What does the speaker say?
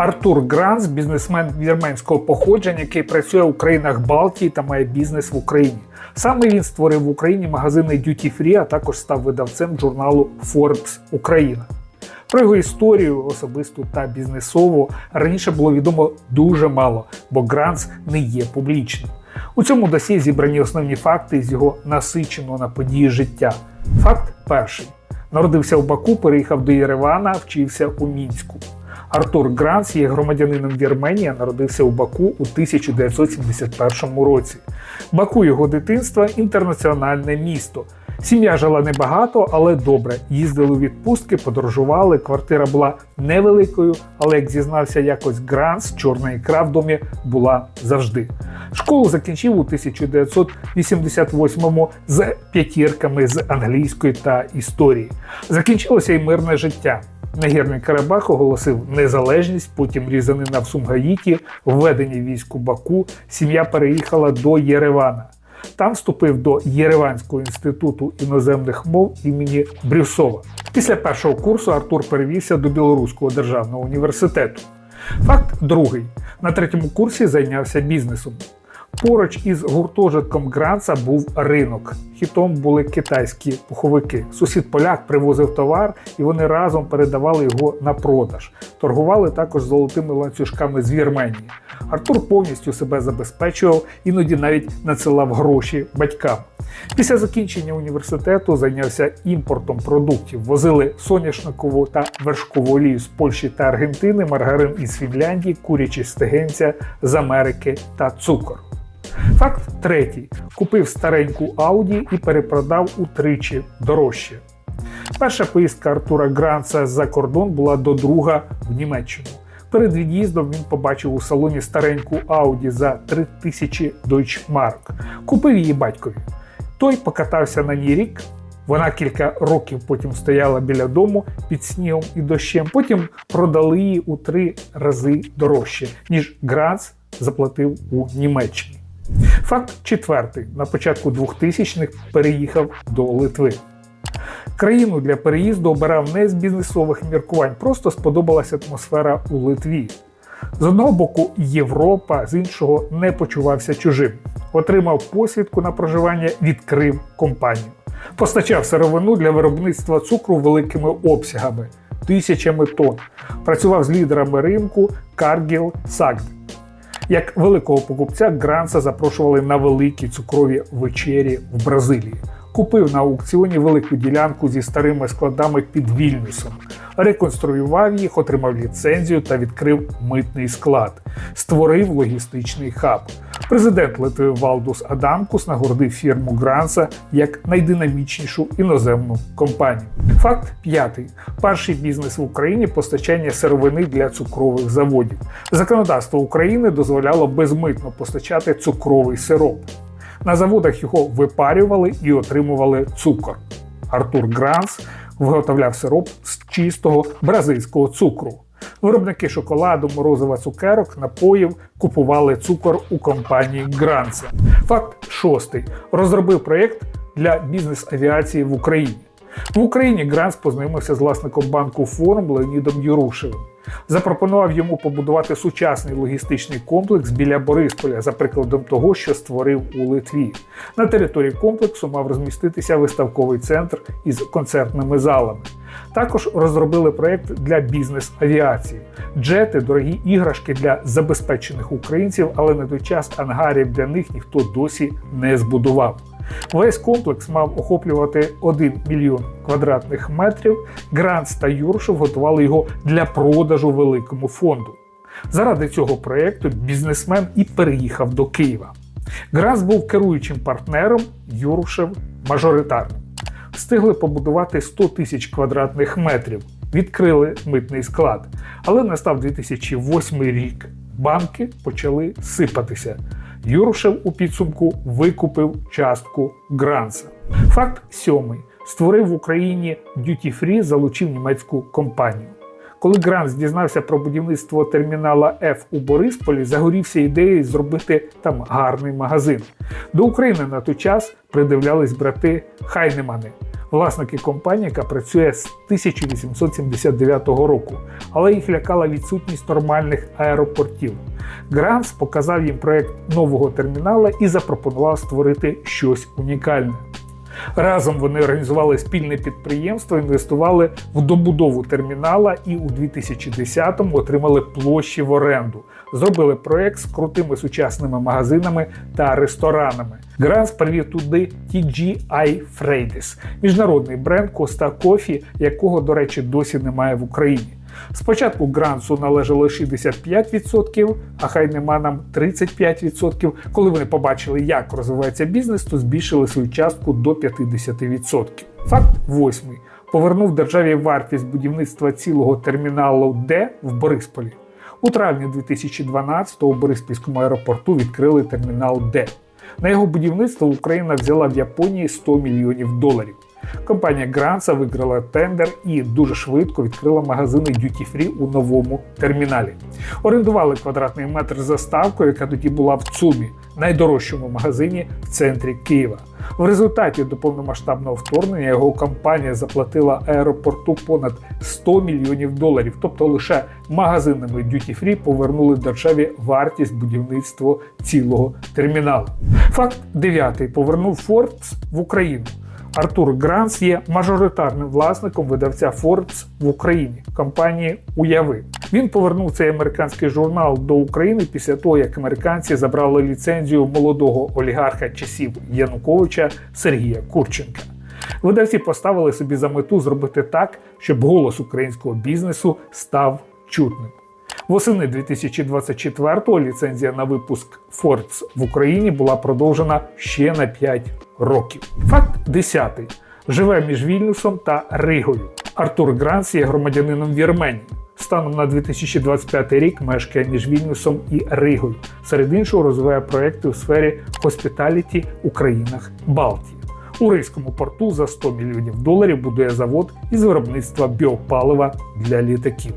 Артур Гранц, бізнесмен вірменського походження, який працює у країнах Балтії та має бізнес в Україні. Саме він створив в Україні магазини Duty Free, а також став видавцем журналу Forbes Україна. Про його історію особисту та бізнесову раніше було відомо дуже мало, бо Гранц не є публічним. У цьому досі зібрані основні факти з його насиченого на події життя. Факт перший: народився в Баку, переїхав до Єревана, вчився у мінську. Артур Гранц є громадянином Вірменії, народився у Баку у 1971 році. Баку його дитинства інтернаціональне місто. Сім'я жила небагато, але добре. Їздили у відпустки, подорожували. Квартира була невеликою, але як зізнався якось Гранц, чорна ікра в домі була завжди. Школу закінчив у 1988-му з п'ятірками з англійської та історії. Закінчилося й мирне життя. Нагірний Карабах оголосив незалежність, потім різанина в Сумгаїті, введення військ у Баку. Сім'я переїхала до Єревана. Там вступив до Єреванського інституту іноземних мов імені Брюсова. Після першого курсу Артур перевівся до Білоруського державного університету. Факт другий: на третьому курсі зайнявся бізнесом. Поруч із гуртожитком Гранца був ринок. Хітом були китайські пуховики. Сусід поляк привозив товар, і вони разом передавали його на продаж. Торгували також золотими ланцюжками з Вірменії. Артур повністю себе забезпечував, іноді навіть надсилав гроші батькам. Після закінчення університету зайнявся імпортом продуктів. Возили соняшникову та вершкову олію з Польщі та Аргентини, маргарин із Фінляндії, курячі стегенця з Америки та цукор. Факт третій: купив стареньку Ауді і перепродав утричі дорожче. Перша поїздка Артура Гранца за кордон була до друга в Німеччину. Перед від'їздом він побачив у салоні стареньку Ауді за 3000 Deutschmark. Купив її батькові. Той покатався на ній рік. Вона кілька років потім стояла біля дому під снігом і дощем. Потім продали її у три рази дорожче, ніж Гранц заплатив у Німеччині. Факт четвертий: на початку 2000-х переїхав до Литви. Країну для переїзду обирав не з бізнесових міркувань, просто сподобалася атмосфера у Литві. З одного боку, Європа, з іншого не почувався чужим. Отримав посвідку на проживання, відкрив компанію. Постачав сировину для виробництва цукру великими обсягами тисячами тонн. Працював з лідерами ринку Cargill Sagd. Як великого покупця Гранса запрошували на великі цукрові вечері в Бразилії. Купив на аукціоні велику ділянку зі старими складами під Вільнюсом, реконструював їх, отримав ліцензію та відкрив митний склад, створив логістичний хаб. Президент Литви Валдус Адамкус нагородив фірму Гранца як найдинамічнішу іноземну компанію. Факт п'ятий: перший бізнес в Україні постачання сировини для цукрових заводів. Законодавство України дозволяло безмитно постачати цукровий сироп. На заводах його випарювали і отримували цукор. Артур Гранс виготовляв сироп з чистого бразильського цукру. Виробники шоколаду, морозива цукерок, напоїв купували цукор у компанії Гранце. Факт шостий: розробив проєкт для бізнес-авіації в Україні. В Україні Гранц познайомився з власником банку Форум Леонідом Юрушевим. Запропонував йому побудувати сучасний логістичний комплекс біля Борисполя, за прикладом того, що створив у Литві. На території комплексу мав розміститися виставковий центр із концертними залами. Також розробили проєкт для бізнес-авіації, джети, дорогі іграшки для забезпечених українців, але на той час ангарів для них ніхто досі не збудував. Весь комплекс мав охоплювати 1 мільйон квадратних метрів. Гранц та Юршев готували його для продажу великому фонду. Заради цього проєкту бізнесмен і переїхав до Києва. Гранц був керуючим партнером, Юршев мажоритарним. Встигли побудувати 100 тисяч квадратних метрів, відкрили митний склад. Але настав 2008 рік. Банки почали сипатися. Юршев у підсумку викупив частку Гранца. Факт сьомий: створив в Україні Free, залучив німецьку компанію. Коли Гранц дізнався про будівництво термінала F у Борисполі, загорівся ідеєю зробити там гарний магазин. До України на той час придивлялись брати Хайнемани. Власники компанії, яка працює з 1879 року, але їх лякала відсутність нормальних аеропортів. Гранс показав їм проект нового термінала і запропонував створити щось унікальне. Разом вони організували спільне підприємство, інвестували в добудову термінала і у 2010-му отримали площі в оренду. Зробили проект з крутими сучасними магазинами та ресторанами. Гранс привів туди TGI Fridays – міжнародний бренд Коста Кофі, якого, до речі, досі немає в Україні. Спочатку Грансу належало 65%, а хай нема нам 35%. Коли вони побачили, як розвивається бізнес, то збільшили свою частку до 50%. Факт восьмий. Повернув державі вартість будівництва цілого терміналу Д в Борисполі. У травні 2012-го у Бориспільському аеропорту відкрили термінал Д. На його будівництво Україна взяла в Японії 100 мільйонів доларів. Компанія Гранса виграла тендер і дуже швидко відкрила магазини Duty Free у новому терміналі. Орендували квадратний метр за ставкою, яка тоді була в ЦУМі, найдорожчому магазині в центрі Києва. В результаті до повномасштабного вторгнення його компанія заплатила аеропорту понад 100 мільйонів доларів, тобто лише магазинами Duty Free повернули державі вартість будівництва цілого терміналу. Факт дев'ятий повернув Forbes в Україну. Артур Гранс є мажоритарним власником видавця Forbes в Україні компанії Уяви. Він повернув цей американський журнал до України після того, як американці забрали ліцензію молодого олігарха часів Януковича Сергія Курченка. Видавці поставили собі за мету зробити так, щоб голос українського бізнесу став чутним. Восени 2024-го ліцензія на випуск Forbes в Україні була продовжена ще на 5 років. Факт 10. Живе між Вільнюсом та Ригою. Артур Гранс є громадянином Вірменії. Станом на 2025 рік мешкає між Вільнюсом і Ригою. Серед іншого розвиває проекти у сфері хоспіталіті у країнах Балтії. У Ризькому порту за 100 мільйонів доларів будує завод із виробництва біопалива для літаків.